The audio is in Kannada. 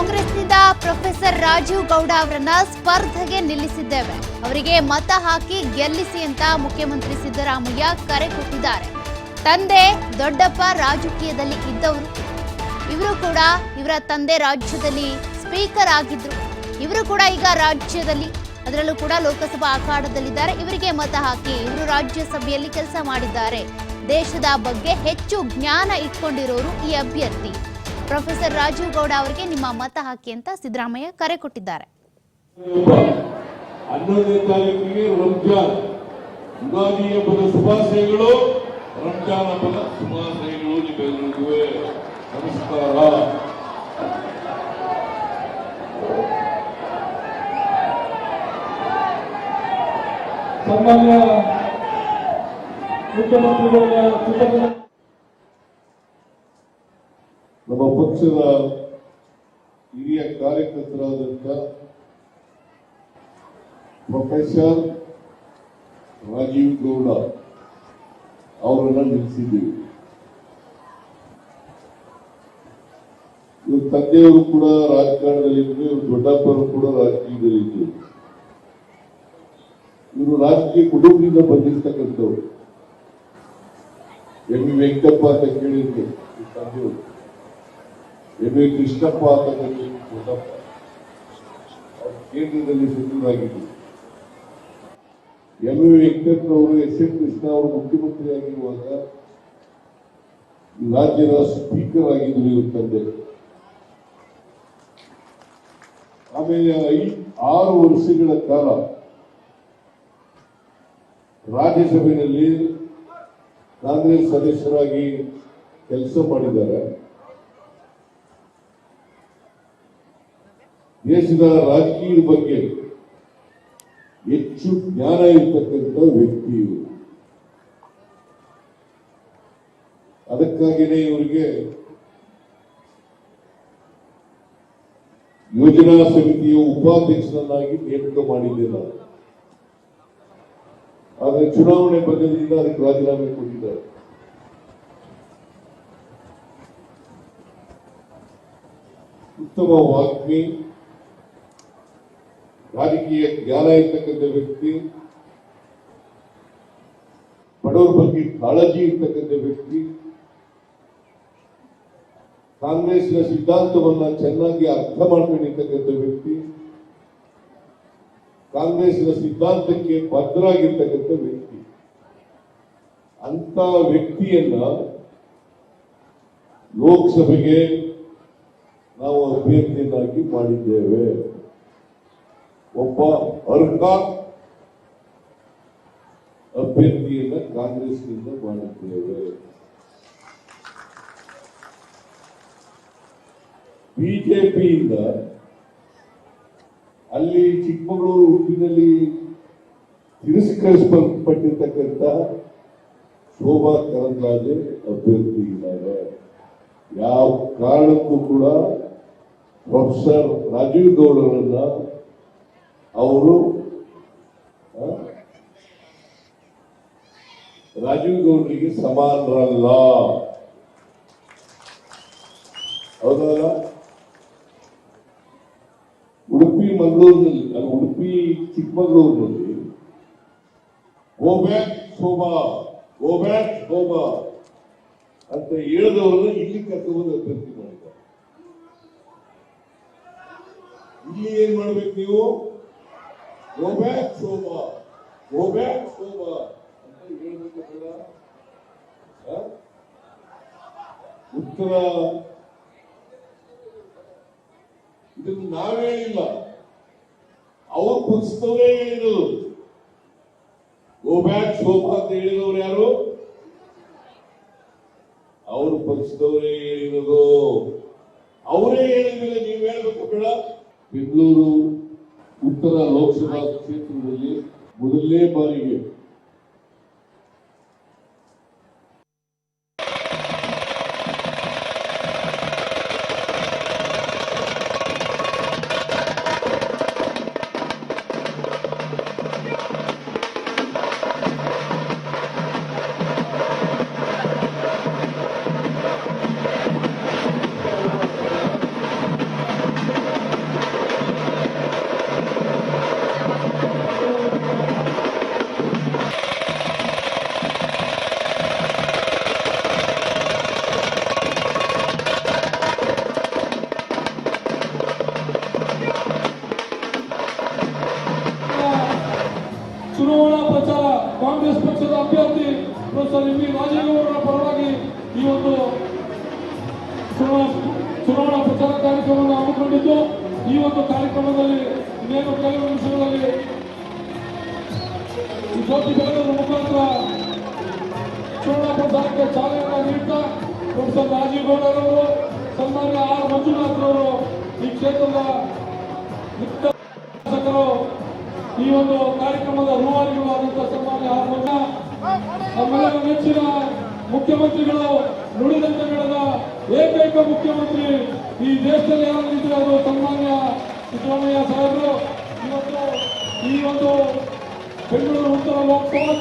ಕಾಂಗ್ರೆಸ್ನಿಂದ ಪ್ರೊಫೆಸರ್ ರಾಜೀವ್ ಗೌಡ ಅವರನ್ನ ಸ್ಪರ್ಧೆಗೆ ನಿಲ್ಲಿಸಿದ್ದೇವೆ. ಅವರಿಗೆ ಮತ ಹಾಕಿ ಗೆಲ್ಲಿಸಿ ಅಂತ ಮುಖ್ಯಮಂತ್ರಿ ಸಿದ್ದರಾಮಯ್ಯ ಕರೆ ಕೊಟ್ಟಿದ್ದಾರೆ. ತಂದೆ ದೊಡ್ಡಪ್ಪ ರಾಜಕೀಯದಲ್ಲಿ ಇದ್ದವರು. ಇವರು ಕೂಡ ಇವರ ತಂದೆ ರಾಜ್ಯದಲ್ಲಿ ಸ್ಪೀಕರ್ ಆಗಿದ್ರು. ಇವರು ಕೂಡ ಈಗ ರಾಜ್ಯದಲ್ಲಿ, ಅದರಲ್ಲೂ ಕೂಡ ಲೋಕಸಭಾ ಅಖಾಡದಲ್ಲಿದ್ದಾರೆ. ಇವರಿಗೆ ಮತ ಹಾಕಿ ಇವರು ರಾಜ್ಯಸಭೆಯಲ್ಲಿ ಕೆಲಸ ಮಾಡಿದ್ದಾರೆ. ದೇಶದ ಬಗ್ಗೆ ಹೆಚ್ಚು ಜ್ಞಾನ ಇಟ್ಕೊಂಡಿರೋರು ಈ ಅಭ್ಯರ್ಥಿ. ಪ್ರೊಫೆಸರ್ ರಾಜೀವ್ ಗೌಡ ಅವರಿಗೆ ನಿಮ್ಮ ಮತ ಹಾಕಿ ಅಂತ ಸಿದ್ದರಾಮಯ್ಯ ಕರೆ ಕೊಟ್ಟಿದ್ದಾರೆ. ಹನ್ನೊಂದನೇ ತಾರೀಕಿಗೆ ರಂಜಾನ್. ಯುಗಾದಿ ಹಬ್ಬದ ಶುಭಾಶಯಗಳು. ರಂಜಾನ್ ಹಬ್ಬದ ಶುಭಾಶಯಗಳು ನಿಮ್ಮೆಲ್ಲರಿಗೂ. ನಮಸ್ಕಾರ. ಸನ್ಮಾನ್ಯ ಮುಖ್ಯಮಂತ್ರಿಗಳ ಕೃತಜ್ಞ ನಮ್ಮ ಪಕ್ಷದ ಹಿರಿಯ ಕಾರ್ಯಕರ್ತರಾದಂಥ ಪ್ರೊಫೆಸರ್ ರಾಜೀವ್ ಗೌಡ ಅವರನ್ನ ನಿಲ್ಲಿಸಿದ್ದೀವಿ. ಇವ್ರ ತಂದೆಯವರು ಕೂಡ ರಾಜಕಾರಣದಲ್ಲಿದ್ದರು ಇವ್ರ ದೊಡ್ಡಪ್ಪರು ಕೂಡ ರಾಜಕೀಯದಲ್ಲಿದ್ದರು ಇವರು ರಾಜಕೀಯ ಕುಟುಂಬದಿಂದ ಬಂದಿರ್ತಕ್ಕಂಥವ್ರು. ಎಂ ವಿ ವೆಂಕಪ್ಪ ಅಂತ ಕೇಳಿದ್ರು ತಂದೆಯವರು. ಎಂ ಎ ಕೃಷ್ಣಪ್ಪ ಅಂತ ಅವರು ಕೇಂದ್ರದಲ್ಲಿ ಸಚಿವರಾಗಿದ್ದರು. ಎಂ ವಿ ವೆಂಕಟಪ್ಪನವರು ಎಸ್ ಎಂ ಕೃಷ್ಣ ಅವರು ಮುಖ್ಯಮಂತ್ರಿ ಆಗಿರುವಾಗ ರಾಜ್ಯದ ಸ್ಪೀಕರ್ ಆಗಿದ್ದರು ಇವರು ತಂದೆ. ಆಮೇಲೆ ಆರು ವರ್ಷಗಳ ಕಾಲ ರಾಜ್ಯಸಭೆಯಲ್ಲಿ ಕಾಂಗ್ರೆಸ್ ಸದಸ್ಯರಾಗಿ ಕೆಲಸ ಮಾಡಿದ್ದಾರೆ. ದೇಶದ ರಾಜಕೀಯದ ಬಗ್ಗೆ ಹೆಚ್ಚು ಜ್ಞಾನ ಇರತಕ್ಕಂಥ ವ್ಯಕ್ತಿ ಇವರು ಅದಕ್ಕಾಗಿಯೇ ಇವರಿಗೆ ಯೋಜನಾ ಸಮಿತಿಯ ಉಪಾಧ್ಯಕ್ಷರನ್ನಾಗಿ ನೇಮಕ ಮಾಡಿದ್ದೆ ಆದರೆ ಚುನಾವಣೆ ಬಗ್ಗದಿಂದ ಅದಕ್ಕೆ ರಾಜೀನಾಮೆ ಕೊಟ್ಟಿದ್ದಾರೆ. ಉತ್ತಮ ವಾಗ್ಮಿ ರಾಜಕೀಯ ಜ್ಞಾನ ಇರ್ತಕ್ಕಂಥ ವ್ಯಕ್ತಿ, ಬಡವರ ಬಗ್ಗೆ ಕಾಳಜಿ ಇರ್ತಕ್ಕಂಥ ವ್ಯಕ್ತಿ ಕಾಂಗ್ರೆಸ್ನ ಸಿದ್ಧಾಂತವನ್ನ ಚೆನ್ನಾಗಿ ಅರ್ಥ ಮಾಡ್ಕೊಂಡಿರ್ತಕ್ಕಂಥ ವ್ಯಕ್ತಿ ಕಾಂಗ್ರೆಸ್ನ ಸಿದ್ಧಾಂತಕ್ಕೆ ಭದ್ರಾಗಿರ್ತಕ್ಕಂಥ ವ್ಯಕ್ತಿ. ಅಂತ ವ್ಯಕ್ತಿಯನ್ನ ಲೋಕಸಭೆಗೆ ನಾವು ಅಭ್ಯರ್ಥಿಯನ್ನಾಗಿ ಮಾಡಿದ್ದೇವೆ. ಒಬ್ಬ ಅರ್ಹ ಅಭ್ಯರ್ಥಿಯನ್ನ ಕಾಂಗ್ರೆಸ್ನಿಂದ ಮಾಡುತ್ತೇವೆ ಬಿಜೆಪಿಯಿಂದ ಅಲ್ಲಿ ಚಿಕ್ಕಮಗಳೂರು ಉಡುಪಿನಲ್ಲಿ ತಿರಸ್ಕರಿಸಲ್ಪಟ್ಟಿರ್ತಕ್ಕಂಥ ಶೋಭಾ ಕರಂದ್ಲಾಜೆ ಅಭ್ಯರ್ಥಿ ಇದ್ದಾರೆ. ಯಾವ ಕಾರಣಕ್ಕೂ ಕೂಡ ಪ್ರೊಫೆಸರ್ ರಾಜೀವ್ ಗೌಡರನ್ನ ಅವರು ರಾಜೀವ್ ಗೌಡರಿಗೆ ಸಮಾನರಲ್ಲ. ಹೌದಲ್ಲ? ಉಡುಪಿ ಮಂಗಳೂರಿನಲ್ಲಿ ನಾನು ಉಡುಪಿ ಚಿಕ್ಕಮಗಳೂರಿನಲ್ಲಿ go back Shobha go Shobha ಅಂತ ಹೇಳಿದವರನ್ನ ಇಲ್ಲಿ ಕರ್ಕೊಂಡು ಅಭ್ಯರ್ಥಿ ಮಾಡಿದ್ದಾರೆ. ಇಲ್ಲಿ ಏನ್ ಮಾಡ್ಬೇಕು ನೀವು? Go back Shobha go back Shobha ಅಂತ ಹೇಳ್ಬೇಕಲ್ಲ ಉತ್ತರ. ಇದನ್ನು ನಾವೇ ಇಲ್ಲ. ಅವ್ರ ಪಕ್ಷದವರೇ ಹೇಳಿದರು ಗೋ ಬ್ಯಾಕ್ ಶೋಭಾ ಅಂತ ಹೇಳಿದವರು ಯಾರು? ಅವರು ಪಕ್ಷದವರೇ ಹೇಳಿರೋದು ಅವರೇ ಹೇಳಿದ್ರೆ ನೀವು ಹೇಳ್ಬೇಕು ಬೇಡ. ಬೆಂಗಳೂರು. ಉತ್ತರ ಲೋಕಸಭಾ ಕ್ಷೇತ್ರದಲ್ಲಿ ಮೊದಲನೇ ಬಾರಿಗೆ ಪಕ್ಷದ ಅಭ್ಯರ್ಥಿ ಪ್ರೊಫೆಸರ್ ಎಂ ರಾಜೇಗೌಡರ ಪರವಾಗಿ ಈ ಒಂದು ಚುನಾವಣಾ ಚುನಾವಣಾ ಪ್ರಚಾರ ಕಾರ್ಯಕ್ರಮವನ್ನು ಹಮ್ಮಿಕೊಂಡಿದ್ದು, ಈ ಒಂದು ಕಾರ್ಯಕ್ರಮದಲ್ಲಿ ಇನ್ನೇನು ಕೆಲವು ನಿಮಿಷಗಳಲ್ಲಿ ಜ್ಯೋತಿ ಬೆಳಗುವ ಮುಖಾಂತರ ಚುನಾವಣಾ ಪ್ರಚಾರಕ್ಕೆ ಚಾಲನೆಯನ್ನು ನೀಡ್ತಾ ಪ್ರೊಫೆಸರ್ ರಾಜೇಗೌಡರವರು, ಸನ್ಮಾನ್ಯ ಆರ್ ಮಂಜುನಾಥ್ ಅವರು ಈ ಕ್ಷೇತ್ರದ ಈ ಒಂದು ಕಾರ್ಯಕ್ರಮದ ರೂವಾರಿಗಳಾದಂತಹ ಸನ್ಮಾನ್ಯ ನಮ್ಮೆಲ್ಲರ ನೆಚ್ಚಿನ ಮುಖ್ಯಮಂತ್ರಿಗಳು ನುಡಿದಂತೆ ನಡೆದ ಏಕೈಕ ಮುಖ್ಯಮಂತ್ರಿ ಈ ದೇಶದಲ್ಲಿ ಯಾರಾಗಿದ್ರೆ ಅದು ಸನ್ಮಾನ್ಯ ಸಿದ್ದರಾಮಯ್ಯ ಸಾಹೇಬರು. ಇವತ್ತು ಈ ಒಂದು ಬೆಂಗಳೂರು ಉತ್ತರ ಲೋಕಸಭಾ